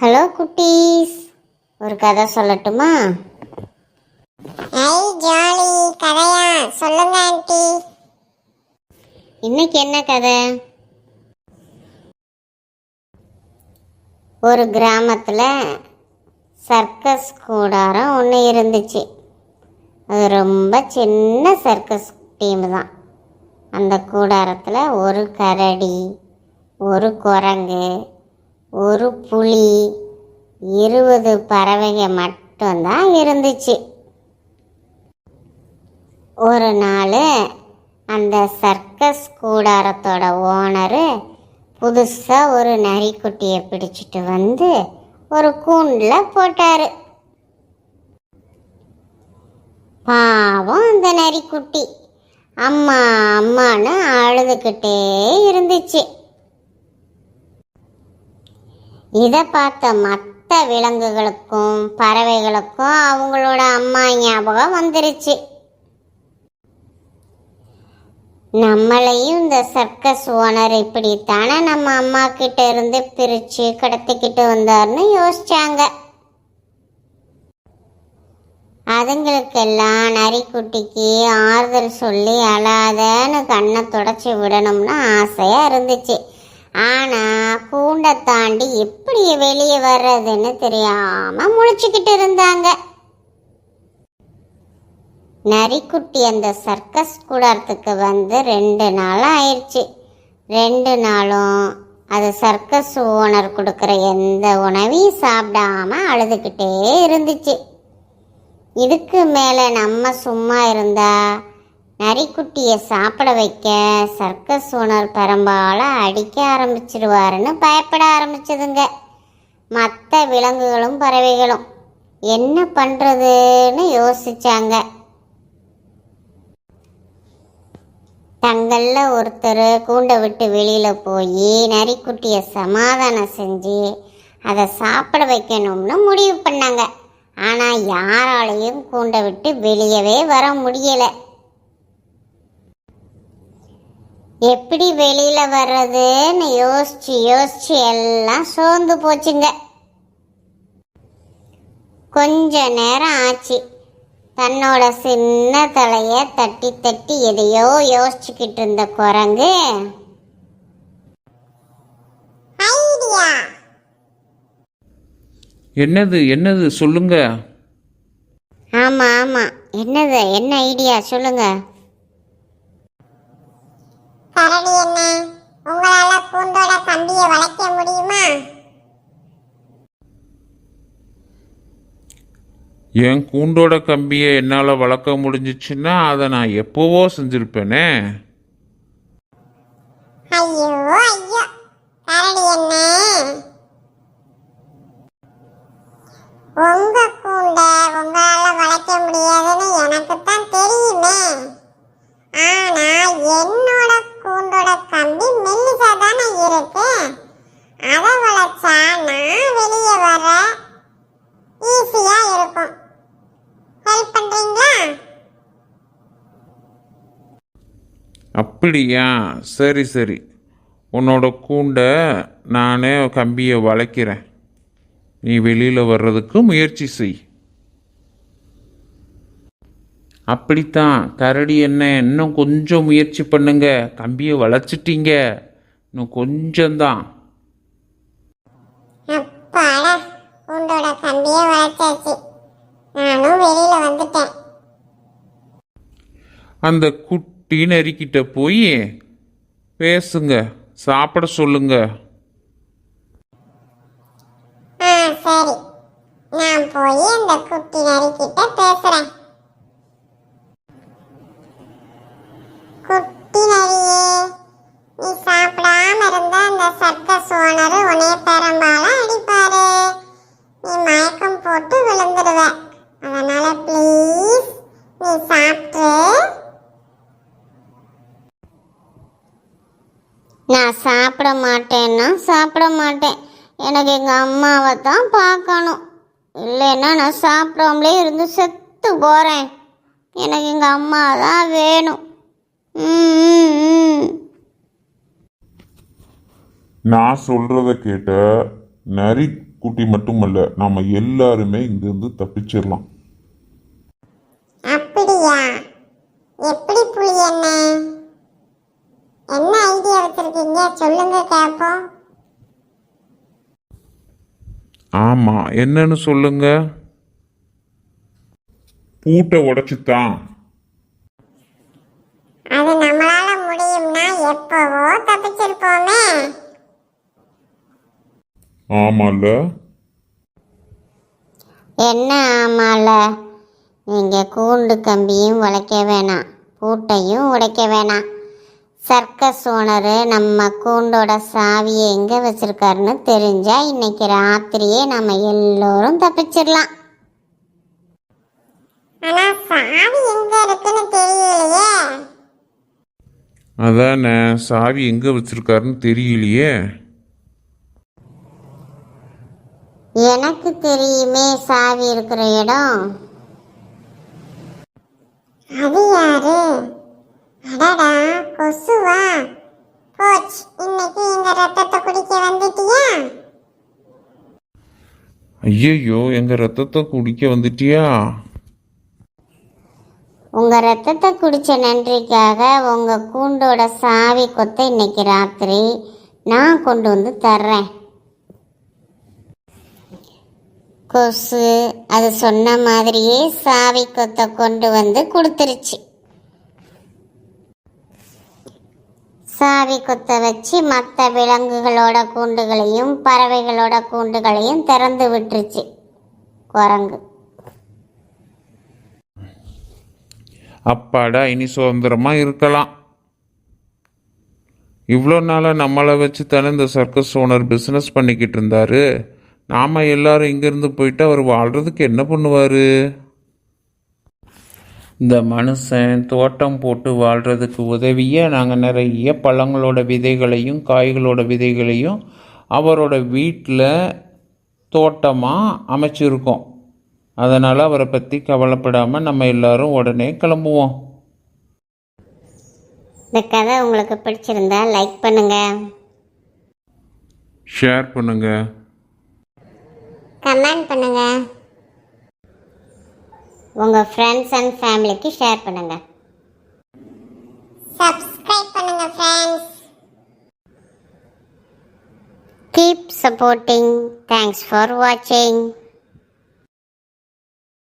Hello குட்டீஸ். ஒரு கதை சொல்லட்டுமா? ஐ ஜாலி கதையா? சொல்லுங்க ஆண்டி. இன்னைக்கு என்ன கதை? ஒரு கிராமத்தில் சர்க்கஸ் கூடாரம் ஒன்று இருந்துச்சு. அது ரொம்ப சின்ன சர்க்கஸ் டீம் தான். அந்த கூடாரத்தில் ஒரு கரடி ஒரு குரங்கு ஒரு புலி இருபது பறவைங்க மட்டும்தான் இருந்துச்சு. ஒரு நாள் அந்த சர்க்கஸ் கூடாரத்தோட ஓனரு புதுசாக ஒரு நரிக்குட்டியை பிடிச்சிட்டு வந்து ஒரு கூண்டில் போட்டார். பாவம் அந்த நரிக்குட்டி. அம்மா அம்மான்னு அழுதுகிட்டே இருந்துச்சு. இதை பார்த்த மற்ற விலங்குகளுக்கும் பறவைகளுக்கும் அவங்களோட அம்மா ஞாபகம் வந்துருச்சு. நம்மளையும் இந்த சர்க்கஸ் ஓனர் இப்படித்தானே நம்ம அம்மா கிட்ட இருந்து பிரிச்சு கடத்திக்கிட்டு வந்தார்னு யோசிச்சாங்க. அதுங்களுக்கெல்லாம் நரிக்குட்டிக்கு ஆறுதல் சொல்லி அழாதன்னு கண்ணை தொடச்சி விடணும்னு ஆசையா இருந்துச்சு. ஆனா கூண்டை தாண்டி எப்படி வெளியே வர்றதுன்னு தெரியாம முழிச்சுக்கிட்டு இருந்தாங்க. நரிக்குட்டி அந்த சர்க்கஸ் கூடாரத்துக்கு வந்து ரெண்டு நாள் ஆயிடுச்சு. ரெண்டு நாளும் அது சர்க்கஸ் ஓனர் கொடுக்குற எந்த உணவையும் சாப்பிடாம அழுதுகிட்டே இருந்துச்சு. இதுக்கு மேலே நம்ம சும்மா இருந்தா நரிக்குட்டியை சாப்பிட வைக்க சர்க்கஸ் ஓனர் பெரும்பாலும் அடிக்க ஆரம்பிச்சிடுவாருன்னு பயப்பட ஆரம்பிச்சதுங்க. மற்ற விலங்குகளும் பறவைகளும். என்ன பண்ணுறதுன்னு யோசிச்சாங்க. தங்களில் ஒருத்தர் கூண்டை விட்டு வெளியில் போய் நரிக்குட்டியை சமாதானம் செஞ்சு அதை சாப்பிட வைக்கணும்னு முடிவு பண்ணாங்க. ஆனால் யாராலையும் கூண்டை விட்டு வெளியவே வர முடியலை. எப்படி வெளியில் வர்றதுன்னு யோசிச்சு யோசிச்சு எல்லாம் சோர்ந்து போச்சுங்க. கொஞ்ச நேரம் ஆச்சு. தன்னோட சின்ன தலைய தட்டி தட்டி எதையோ யோசிச்சுக்கிட்டு இருந்த குரங்கு. ஐடியா. என்னது என்னது சொல்லுங்க. ஆமா ஆமா. என்னது என்ன ஐடியா சொல்லுங்க. கரடி என்ன உங்களால கூண்டோட கம்பியை வளைக்க முடியுமா? என் கூண்டோட கம்பியை என்னால் வளர்க்க முடிஞ்சிச்சுன்னா அதை நான் எப்போவோ செஞ்சுருப்பேனே. ஐயோ ஐயோ. கரடி என்ன உங்க கூண்டை உங்களால வளைக்க முடியாதுன்னு எனக்கு தான் தெரியுமே. ஆனா என்னோட கூண்டோட கம்பி மெல்லிசா தானே இருக்கு. அதை வளைச்சா நான் வெளியே வர ஈஸியா இருக்கும். ஹெல்ப் பண்ணுறீங்களா அப்படியா? சரி சரி. உன்னோட கூண்டை நானே கம்பியை வளைக்கிறேன். நீ வெளியில் வர்றதுக்கு முயற்சி செய். அப்படித்தான். கரடி என்ன இன்னும் கொஞ்சம் முயற்சி பண்ணுங்க. கம்பியை வளைச்சிட்டீங்க. இன்னும் கொஞ்சம்தான் அப்பாடா கூண்டோட கம்பியை வளைச்சாச்சு நானும் வெளியில வந்துட்டேன் அந்த குட்டி நரிக்கிட்ட போய் பேசுங்க சாப்பிட சொல்லுங்க. சரி. நான் போய் அந்த குட்டி நரிக்கிட்ட பேசுறேன். நான் சாப்பிட மாட்டேன்னா சாப்பிட மாட்டேன். எனக்கு எங்கள் அம்மாவை தான் பார்க்கணும். இல்லைன்னா நான் சாப்பிடாமலே இருந்து செத்து போகிறேன் எனக்கு எங்கள் அம்மா தான் வேணும். நான் சொல்றத கேட்ட நரி குட்டி மட்டுமல்ல நாம எல்லாருமே இங்கிருந்து தப்பிச்சிடலாம் அப்படியா? எப்படி என்ன வச்சிருக்கீங்க சொல்லுங்க கேப்போம். ஆமா என்னன்னு சொல்லுங்க. பூட்டை உடைச்சுத்தான். அது நம்மளால முடியும்னா எப்பவோ தப்பிச்சிருப்போமே. ஆமால. என்ன ஆமால? நீங்கள் கூண்டு கம்பியும் உடைக்க வேணாம். பூட்டையும் உடைக்க வேணாம். சர்க்கஸ் ஓனரு நம்ம கூண்டோட சாவியை எங்கே வச்சிருக்காருன்னு தெரிஞ்சா இன்னைக்கு ராத்திரியே நம்ம எல்லோரும் தப்பிச்சிடலாம். ஆனா சாவி எங்க இருக்குன்னு தெரியலையே. அதானே சாவி எங்க வச்சிருக்காருன்னு தெரியலையே. எனக்கு தெரியுமே சாவி இருக்கிற இடம். அது யாரு? கொசுவா? போச் இன்னைக்கு எங்க ரத்தத்தை குடிக்க வந்துட்டியா? ஐயையோ எங்க ரத்தத்தை குடிக்க வந்துட்டியா? உங்கள் ரத்தத்தை குடித்த நன்றிக்காக உங்கள் கூண்டோட சாவி கொத்தை இன்னைக்கு ராத்திரி நான் கொண்டு வந்து தர்றேன். கொசு அது சொன்ன மாதிரியே சாவி கொத்தை கொண்டு வந்து கொடுத்துருச்சு. சாவி குத்த வச்சு மற்ற விலங்குகளோட கூண்டுகளையும் பறவைகளோட கூண்டுகளையும் திறந்து விட்டுருச்சு. குரங்கு. அப்பாடா இனி சுதந்திரமா இருக்கலாம். இவ்வளோ நாளாக நம்மளை வச்சு தானே இந்த சர்க்கஸ் ஓனர் பிஸ்னஸ் பண்ணிக்கிட்டு இருந்தார். நாம் எல்லாரும் இங்கேருந்து போயிட்டு அவர் வாழ்கிறதுக்கு என்ன பண்ணுவார்? இந்த மனுஷன் தோட்டம் போட்டு வாழ்கிறதுக்கு உதவிய நாங்கள் நிறைய பழங்களோட விதைகளையும் காய்களோட விதைகளையும் அவரோட வீட்டில் தோட்டமாக அமைச்சிருக்கோம். அதனால் அவரை பற்றி கவலைப்படாமல் நம்ம எல்லாரும் உடனே கிளம்புவோம். இந்த கதை உங்களுக்கு பிடிச்சிருந்தா லைக் பண்ணுங்க. ஷேர் பண்ணுங்க. கமெண்ட் பண்ணுங்க. உங்கள் ஃப்ரெண்ட்ஸ் அண்ட் ஃபேமிலிக்கு ஷேர் பண்ணுங்க. சப்ஸ்கிரைப் பண்ணுங்க friends keep supporting thanks for வாட்சிங்